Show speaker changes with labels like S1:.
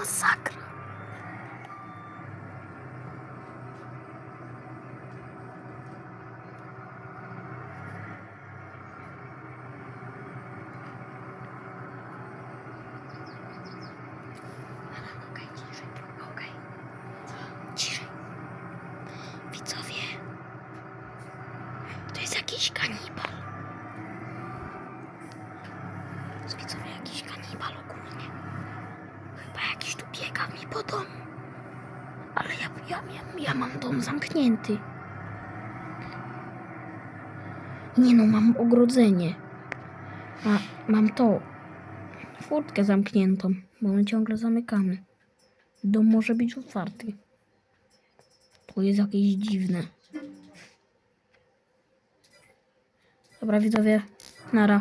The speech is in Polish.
S1: masakra. Okej, to jest jakiś kanibal. To widzowie jakiś kanibal ogólnie. Jakiś tu biega mi po domu. Ale ja, ja, ja, ja mam dom zamknięty. Nie no, mam ogrodzenie. A mam to. Furtkę zamkniętą, bo my ciągle zamykamy. Dom może być otwarty. To jest jakieś dziwne. Dobra, widzowie, nara.